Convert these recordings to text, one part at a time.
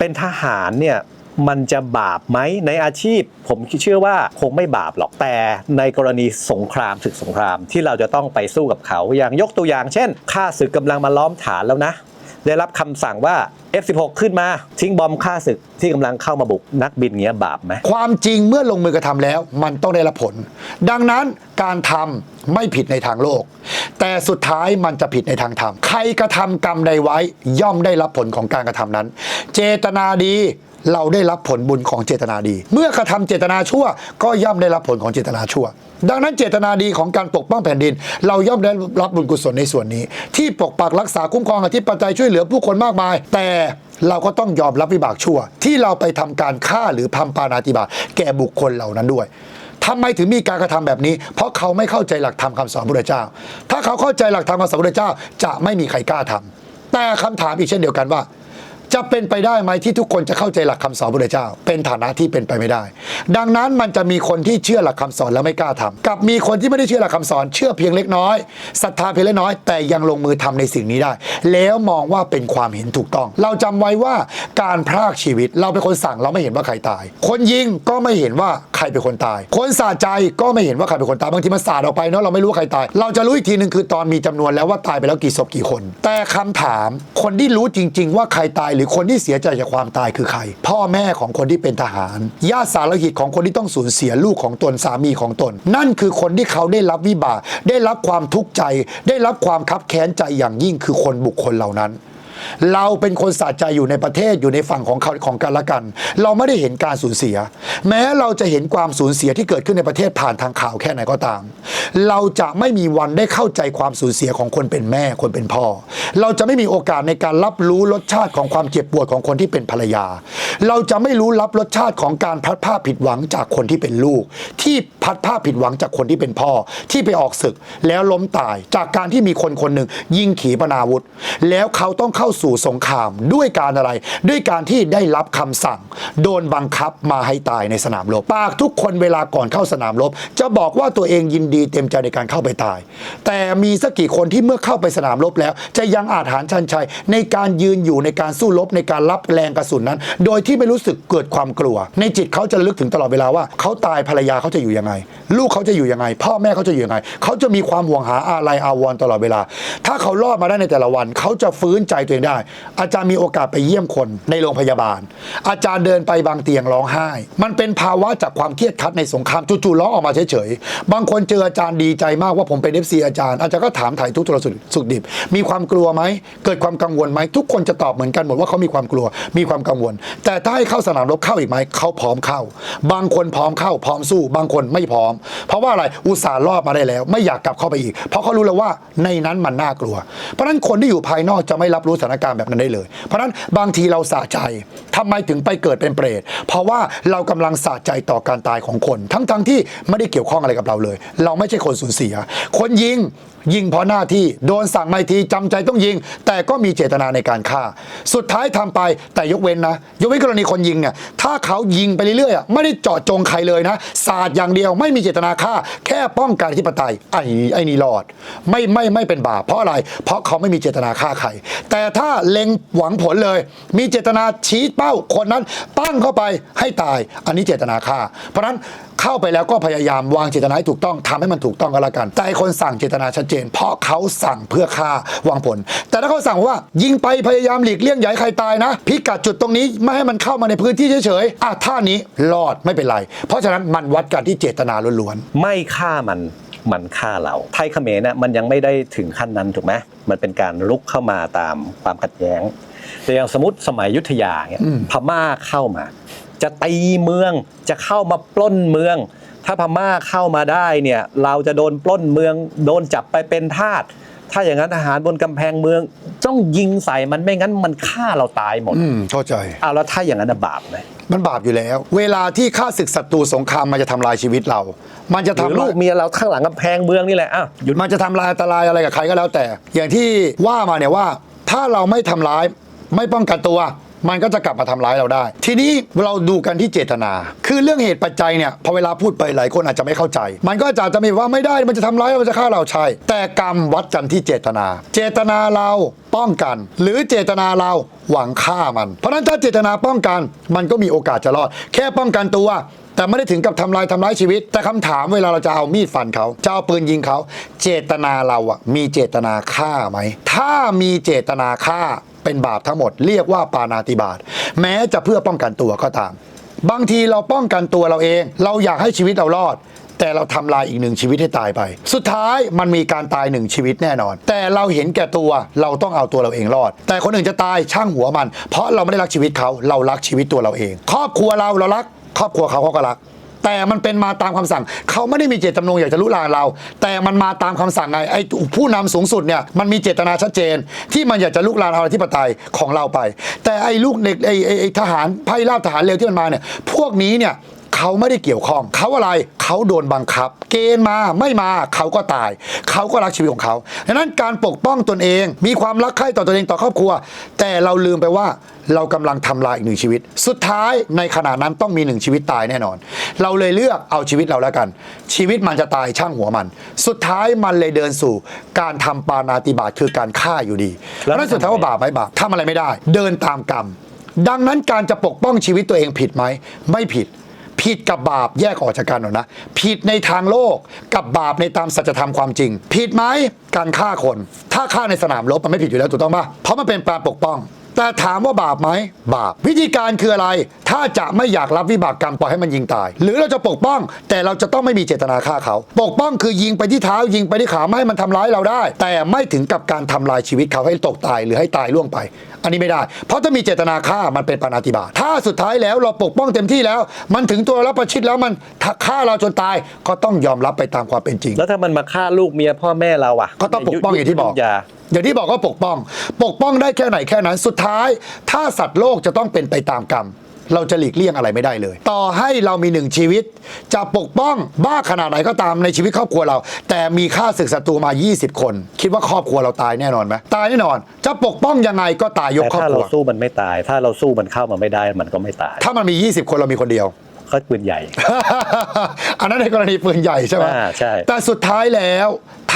เป็นทหารเนี่ยมันจะบาปไหมในอาชีพ ผมเชื่อว่าคงไม่บาปหรอกแต่ในกรณีสงครามศึกสงครามที่เราจะต้องไปสู้กับเขาอย่างยกตัวอย่างเช่นข้าศึกกำลังมาล้อมฐานแล้วนะ ได้รับคำสั่งว่า F16 ขึ้นมาทิ้งบอมฆ่าศึกที่กำลังเข้ามาบุกนักบินเงี้ยบาปไหมความจริงเมื่อลงมือกระทำแล้ว มันต้องได้รับผล ดังนั้นการทำไม่ผิดในทางโลก แต่สุดท้ายมันจะผิดในทางธรรมใครกระทำกรรมใดไว้ย่อมได้รับผลของการกระทำนั้น เจตนาดี เราได้รับผลบุญของเจตนาดี เมื่อกระทำเจตนาชั่ว ก็ย่อมได้รับผลของเจตนาชั่ว ดังนั้นเจตนาดีของการปกป้องแผ่นดิน เราย่อมได้รับบุญกุศลในส่วนนี้ ที่ปกปักรักษาคุ้มครองอธิปไตยช่วยเหลือผู้คนมากมาย แต่เราก็ต้องยอมรับวิบากชั่ว ที่เราไปทำการฆ่าหรือพัมปานาติบาแก่บุคคลเหล่านั้นด้วยทำไมถึงมีการกระทำแบบนี้ เพราะเขาไม่เข้าใจหลักธรรมคำสอนพระเจ้า ถ้าเขาเข้าใจหลักธรรมคำสอนพระเจ้า จะไม่มีใครกล้าทำแต่คำถามอีกเช่นเดียวกันว่า จะเป็นไปได้ไหมที่ทุกคนจะเข้าใจหลักคำสอนพระพุทธเจ้า เป็นฐานะที่เป็นไปไม่ได้ ดังนั้นมันจะมีคนที่เชื่อหลักคำสอนแล้วไม่กล้าทำกับมีคนที่ไม่ได้เชื่อหลักคำสอน เชื่อเพียงเล็กน้อยศรัทธาเพียงเล็กน้อย แต่ยังลงมือทำในสิ่งนี้ได้ แล้วมองว่าเป็นความเห็นถูกต้อง เราจำไว้ว่าการพรากชีวิต เราเป็นคนสั่งเราไม่เห็นว่าใครตาย คนยิงก็ไม่เห็นว่าใครเป็นคนตาย คนสาดใจก็ไม่เห็นว่าใครเป็นคนตายบางทีมันสาดออกไปเนาะเราไม่รู้ว่าใครตาย เราจะรู้อีกทีหนึ่งคือตอนมีจำนวนแล้วว่าตายไปแล้วกี่ศพกี่คน แต่คำถามคนที่รู้จริง ๆ ว่าใครตายรือคนที่เสียใจจากความตายคือใคร พ่อแม่ของคนที่เป็นทหารญาติสารหิตของคนที่ต้องสูญเสียลูกของตนสามีของตน นั่นคือคนที่เขาได้รับวิบากได้รับความทุกข์ใจ ได้รับความคับแค้นใจอย่างยิ่งคือคนบุคคลเหล่านั้น เราเป็นคนสะใจอยู่ในประเทศอยู่ในฝั่งของเขาของกันและกัน เราไม่ได้เห็นการสูญเสีย แม้เราจะเห็นความสูญเสียที่เกิดขึ้นในประเทศผ่านทางข่าวแค่ไหนก็ตาม เราจะไม่มีวันได้เข้าใจความสูญเสียของคนเป็นแม่คนเป็นพ่อ เราจะไม่มีโอกาสในการรับรู้รสชาติของความเจ็บปวดของคนที่เป็นภรรยา เราจะไม่รู้รับรสชาติของการพลัดพราผิดหวังจากคนที่เป็นลูกที่พัดพรากผิดหวังจากคนที่เป็นพ่อที่ไปออกศึกแล้วล้มตาย จากการที่มีคนคนหนึ่งยิงขีปนาวุธ แล้วเขาต้องเข้าสู่สงครามด้วยการอะไร ด้วยการที่ได้รับคำสั่ง โดนบังคับมาให้ตายในสนามรบปากทุกคนเวลาก่อนเข้าสนามรบ จะบอกว่าตัวเองยินดีเต็มใจในการเข้าไปตาย แต่มีสักกี่คนที่เมื่อเข้าไปสนามรบแล้ว จะยังอาจหารชันชัยในการยืนอยู่ในการสู้รบในการรับแรงกระสุนนั้น โดยที่ไม่รู้สึกเกิดความกลัว ในจิตเขาจะลึกถึงตลอดเวลาว่าเขาตายภรรยาเขาจะอยู่ยังไงลูกเขาจะอยู่ยังไง พ่อแม่เขาจะอยู่ยังไง เขาจะมีความห่วงหาอะไรอาวร์ตลอดเวลา ถ้าเขารอดมาได้ในแต่ละวัน เขาจะฟื้นใจตัวเองได้ อาจารย์มีโอกาสไปเยี่ยมคนในโรงพยาบาล อาจารย์เดินไปบางเตียงร้องไห้ มันเป็นภาวะจากความเครียดคัดในสงครามจู่ๆร้องออกมาเฉยๆ บางคนเจออาจารย์ดีใจมากว่าผมเป็นเอฟซีอาจารย์ อาจารย์ก็ถามถ่ายทุกทุกสุขสุขดิบ มีความกลัวไหม เกิดความกังวลไหม ทุกคนจะตอบเหมือนกันหมดว่าเขามีความกลัว มีความกังวล แต่ถ้าให้เข้าสนามรบเข้าอีกไหมเขาพร้อมเข้า บางคนพร้อมเข้าพร้อมสู้ บางคนไม่พร้อม เพราะว่าอะไรอุตส่าห์รอบมาได้แล้ว ไม่อยากกลับเข้าไปอีก เพราะเขารู้แล้วว่าในนั้นมันน่ากลัว เพราะฉะนั้นคนที่อยู่ภายนอกจะไม่รับรู้สถานการณ์แบบนั้นได้เลย เพราะฉะนั้นบางทีเราสะใจทำไมถึงไปเกิดเป็นเปรต เพราะว่าเรากำลังสะใจต่อการตายของคน ทั้งๆทที่ไม่ได้เกี่ยวข้องอะไรกับเราเลย เราไม่ใช่คนสูญเสีย คนยิงยิงเพราะหน้าที่โดนสั่งไม่ทีจำใจต้องยิง แต่ก็มีเจตนาในการฆ่า สุดท้ายทำไปแต่ยกเว้นนะ ยกเว้นกรณีคนยิงเนี่ยถ้าเขายิงไปเรื่อยๆไม่ได้เจาะจงใครเลยนะสาดอย่างเดียวไม่มีเจตนาฆ่า แค่ป้องกันอธิปไตยไอ้ไอ้นี่รอด ไม่ไม่ไม่เป็นบาปเพราะอะไร เพราะเขาไม่มีเจตนาฆ่าใครแต่ถ้าเล็งหวังผลเลย มีเจตนาชี้เป้าคนนั้นปั้งเข้าไปให้ตาย อันนี้เจตนาฆ่า เพราะนั้น เข้าไปแล้วก็พยายามวางเจตนาให้ถูกต้องทำให้มันถูกต้องก็แล้วกัน แต่ไอ้คนสั่งเจตนาชัดเจน เพราะเขาสั่งเพื่อฆ่าวางผล แต่ถ้าเขาสั่งว่ายิงไปพยายามหลีกเลี่ยงอย่าให้ใครตายนะ พิกัดจุดตรงนี้ไม่ให้มันเข้ามาในพื้นที่เฉยๆอะท่านี้รอดไม่เป็นไร เพราะฉะนั้นมันวัดกันที่เจตนาล้วนไม่ฆ่ามันมันฆ่าเรา ไทยเขมรน่ะมันยังไม่ได้ถึงขั้นนั้นถูกไหมมันเป็นการลุกเข้ามาตามความขัดแย้ง แต่อย่างสมมติสมัยอยุทธยาเนี่ยพม่าเข้ามา จะตีเมืองจะเข้ามาปล้นเมือง ถ้าพม่าเข้ามาได้เนี่ยเราจะโดนปล้นเมือง โดนจับไปเป็นทาสถ้าอย่างนั้นทหารบนกำแพงเมือง ต้องยิงใส่มันไม่งั้นมันฆ่าเราตายหมดๆอืมเข้าใจ อ้าวแล้วถ้าอย่างนั้นน่ะบาปไหมมันบาปอยู่แล้ว เวลาที่ข้าศึกศัตรูสงครามมันจะทำลายชีวิตเรา มันจะหรือทำลูลายกเมียเราข้างหลังกำแพงเมืองนี่แหละอ้าวหยุดมันจะทำลายอันตรายอะไรกับใครก็แล้วแต่ อย่างที่ว่ามาเนี่ยว่า ถ้าเราไม่ทำร้ายไม่ป้องกันตัว มันก็จะกลับมาทำร้ายเราได้ ทีนี้เราดูกันที่เจตนา คือเรื่องเหตุปัจจัยเนี่ยพอเวลาพูดไปหลายคนอาจจะไม่เข้าใจ มันก็อาจจะมีว่าไม่ได้มันจะทำร้ายเรามันจะฆ่าเราใช่ แต่กรรมวัดกันที่เจตนา เจตนาเราป้องกัน หรือเจตนาเราหวังฆ่ามัน เพราะฉะนั้นถ้าเจตนาป้องกัน มันก็มีโอกาสจะรอด แค่ป้องกันตัวแต่ไม่ได้ถึงกับทำลายทำร้ายชีวิต แต่คำถามเวลาเราจะเอามีดฟันเขาจะเอาปืนยิงเขา เจตนาเราอะมีเจตนาฆ่าไหม ถ้ามีเจตนาฆ่า เป็นบาปทั้งหมด เรียกว่าปานาติบาตแม้จะเพื่อป้องกันตัวก็ตาม บางทีเราป้องกันตัวเราเอง เราอยากให้ชีวิตเรารอด แต่เราทำลายอีกหนึ่งชีวิตให้ตายไป สุดท้ายมันมีการตายหนึ่งชีวิตแน่นอน แต่เราเห็นแก่ตัวเราต้องเอาตัวเราเองรอด แต่คนอื่นจะตายช่างหัวมัน เพราะเราไม่ได้รักชีวิตเขาเรารักชีวิตตัวเราเอง ครอบครัวเราเรารัก ครอบครัวเขาเขาก็รัก แต่มันเป็นมาตามคำสั่ง เขาไม่ได้มีเจตจำนงอยากจะลุลานเรา แต่มันมาตามคำสั่งไงไอ้ผู้นำสูงสุดเนี่ยมันมีเจตนาชัดเจน ที่มันอยากจะลุกลานเอาอธิปไตยของเราไป แต่ไอ้ลูกเด็กไอ้ไอ้ไอ้ทหารไพ่ราบทหารเร็วที่มันมาเนี่ยพวกนี้เนี่ย เขาไม่ได้เกี่ยวข้อง เขาอะไรเขาโดนบังคับ เกณฑ์มาไม่มาเขาก็ตาย เขาก็รักชีวิตของเขาดังนั้นการปกป้องตนเอง มีความรักใคร่ต่อตนเองต่อครอบครัว แต่เราลืมไปว่าเรากำลังทำลายอีกหนึ่งชีวิต สุดท้ายในขณะนั้นต้องมีหนึ่งชีวิตตายแน่นอน เราเลยเลือกเอาชีวิตเราแล้วกัน ชีวิตมันจะตายช่างหัวมัน สุดท้ายมันเลยเดินสู่ การทำปานาติบาตคือการฆ่าอยู่ดีเพแล้วราะฉะนั้นสุดท้ายว่าบาปไหมบาปทำอะไรไม่ได้ เดินตามกรรม ดังนั้นการจะปกป้องชีวิตตัวเองผิดไหมไม่ผิด ผิดกับบาปแยกออกจากกันหน่อยนะผิดในทางโลกกับบาปในตามสัจธรรมความจริง ผิดไหมการฆ่าคน ถ้าฆ่าในสนามรบมันไม่ผิดอยู่แล้วถูกต้องปะเพราะมันเป็นการปกป้อง แต่ถามว่าบาปไหมบาป วิธีการคืออะไร ถ้าจะไม่อยากรับวิบากกรรมปล่อยให้มันยิงตาย หรือเราจะปกป้อง แต่เราจะต้องไม่มีเจตนาฆ่าเขา ปกป้องคือยิงไปที่เท้ายิงไปที่ขาไม่ให้มันทำร้ายเราได้ แต่ไม่ถึงกับการทำลายชีวิตเขาให้ตกตายหรือให้ตายล่วงไป อันนี้ไม่ได้ เพราะถ้ามีเจตนาฆ่ามันเป็นปานาติบาตถ้าสุดท้ายแล้วเราปกป้องเต็มที่แล้ว มันถึงตัวแล้วประชิดแล้วมันฆ่าเราจนตายก็ต้องยอมรับไปตามความเป็นจริง แล้วถ้ามันมาฆ่าลูกเมียพ่อแม่เราอะ ก็ต้องปกป้องอย่างที่บอกยา อย่างที่บอกว่าปกป้อง ปกป้องได้แค่ไหนแค่นั้นสุดท้าย ถ้าสัตว์โลกจะต้องเป็นไปตามกรรม เราจะหลีกเลี่ยงอะไรไม่ได้เลย ต่อให้เรามีหนึ่งชีวิต จะปกป้องบ้าขนาดไหนก็ตามในชีวิตครอบครัวเรา แต่มีค่าศึกศัตรูมา 20 คน คิดว่าครอบครัวเราตายแน่นอนไหมตายแน่นอน จะปกป้องยังไงก็ตายยกแต่ครอบถ้าคเรารัวสู้มันไม่ตาย ถ้าเราสู้มันเข้ามาไม่ได้มันก็ไม่ตาย ถ้ามันมี 20 คนเรามีคนเดียว ก็ปืนใหญ่ อันนั้นในกรณีปืนใหญ่ใช่ไหมอ่าใช่ แต่สุดท้ายแล้ว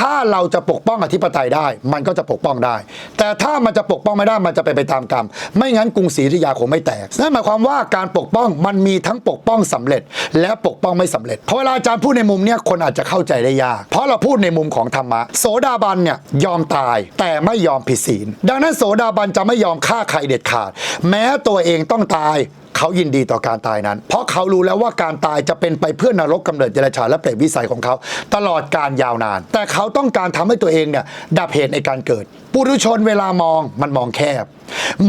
ถ้าเราจะปกป้องอธิปไตยได้ มันก็จะปกป้องได้ แต่ถ้ามันจะปกป้องไม่ได้มันจะไปนไปตามกรรม ไม่งั้นกรุงศรีอยุธยาคงไม่แตกนั่นหมายความว่าการปกป้องมันมีทั้งปกป้องสำเร็จ และปกป้องไม่สำเร็จเพราะเวลาอาจารย์พูดในมุมเนี้ยคนอาจจะเข้าใจได้ยากเพราะเราพูดในมุมของธรรมะโสดาบันเนี่ยยอมตายแต่ไม่ยอมผิดศีลดังนั้นโสดาบันจะไม่ยอมฆ่าใครเด็ดขาด แม้ตัวเองต้องตาย เขายินดีต่อการตายนั้น เพราะเขารู้แล้วว่าการตายจะเป็นไปเพื่อนรกกำเนิดเดรัจฉานและเปรตวิสัยของเขา ตลอดการยาวนาน แต่เขาต้องการทำให้ตัวเองเนี่ยดับเหตุในการเกิด ปุถุชนเวลามองมันมองแคบ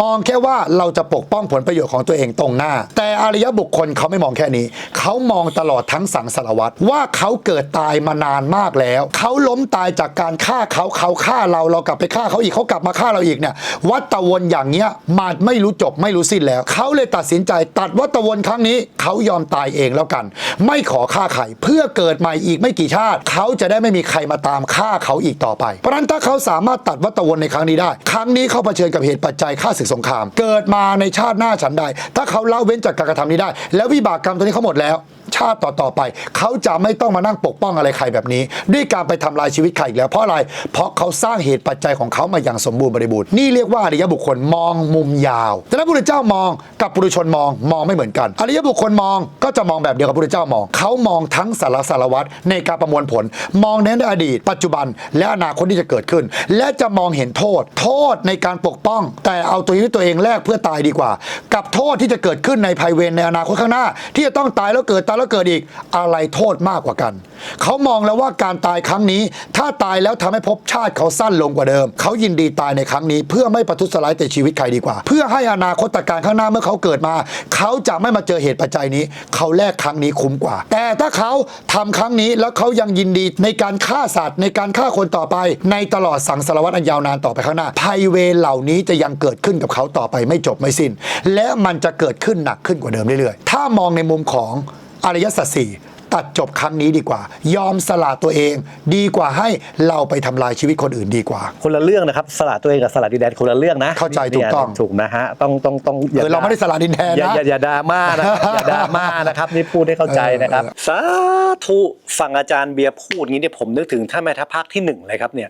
มองแค่ว่าเราจะปกป้องผลประโยชน์ของตัวเองตรงหน้า แต่อริยบุคคลเขาไม่มองแค่นี้ เขามองตลอดทั้งสังสารวัตรว่าเขาเกิดตายมานานมากแล้ว เขาล้มตายจากการฆ่าเขาเขาฆ่าเราเรากลับไปฆ่าเขาอีกเขากลับมาฆ่าเราอีกเนี่ยวัตวนอย่างเงี้ยมาไม่รู้จบไม่รู้สิ้นแล้ว เขาเลยตัดสินใจตัดวัตวนครั้งนี้ เขายอมตายเองแล้วกัน ไม่ขอฆ่าใครเพื่อเกิดใหม่อีกไม่กี่ชาติ เขาจะได้ไม่มีใครมาตามฆ่าเขาอีกต่อไปเพราะฉะนั้นถ้าเขาสามารถตัดวัตวนในครั้งนี้ได้ ครั้งนี้เขาเผชิญกับเหตุปัจจัยฆ่าศึกสงคราม เกิดมาในชาติหน้าฉันใด ถ้าเขาเล่าเว้นจากการกระทำนี้ได้ แล้ววิบากกรรมตัวนี้เขาหมดแล้วชาติต่อๆไป เขาจะไม่ต้องมานั่งปกป้องอะไรใครแบบนี้ ด้วยการไปทำลายชีวิตใครอีกแล้วเพราะอะไร เพราะเขาสร้างเหตุปัจจัยของเขามาอย่างสมบูรณ์บริบูรณ์นี่เรียกว่าอริยบุคคลมองมุมยาว แต่ถ้าพระพุทธเจ้ามองกับปุถุชนมองมองไม่เหมือนกัน อริยบุคคลมองก็จะมองแบบเดียวกับพระพุทธเจ้ามอง เขามองทั้งสารสารวัตรในการประมวลผล มองเน้นในอดีต ปัจจุบัน และอนาคตที่จะเกิดขึ้น และจะมองเห็นโทษ โทษในการปกป้อง แต่เอาตัวชีวิตตัวเองแลกเพื่อตายดีกว่า กับโทษที่จะเกิดขึ้นในภายเวรในอนาคตข้างหน้า ที่จะต้องตายแล้วเกิดตายแล้วเกิดอีกอะไรโทษมากกว่ากัน เขามองแล้วว่าการตายครั้งนี้ ถ้าตายแล้วทำให้ภพชาติเขาสั้นลงกว่าเดิม เขายินดีตายในครั้งนี้ เพื่อไม่ประทุษร้ายแต่ชีวิตใครดีกว่า เพื่อให้อนาคตการข้างหน้าเมื่อเขาเกิดมา เขาจะไม่มาเจอเหตุปัจจัยนี้ เขาแลกครั้งนี้คุ้มกว่า แต่ถ้าเขาทำครั้งนี้แล้วเขายังยินดีในการฆ่าสัตว์ ในการฆ่าคนต่อไป ในตลอดสังสารวัตรอันยาวนานต่อไปข้างหน้าภัยเวรเหล่านี้จะยังเกิดขึ้นกับเขาต่อไปไม่จบไม่สิ้น และมันจะเกิดขึ้นหนักขึ้นกว่าเดิมเรื่อยๆ ถ้ามองในมุมของ อริยสัจสี่ตัดจบครั้งนี้ดีกว่า ยอมสละตัวเอง ดีกว่าให้เราไปทำลายชีวิตคนอื่นดีกว่า คนละเรื่องนะครับสละตัวเองกับสละดินแดนคนละเรื่องนะ เข้าใจนี่ถูกต้องถูกนะฮะต้องต้องต้องเออเราไม่ได้สละดินแดนอย่านะอย่าอย่าดราม่านะครับอย่าดราม่านะครับนี่พูดให้เข้าใจนะครับสาธุฟังอาจารย์เบียร์พูดงี้เนี่ยผมนึกถึงท่านแม่ทัพภาคที่หนึ่งเลยครับเนี่ย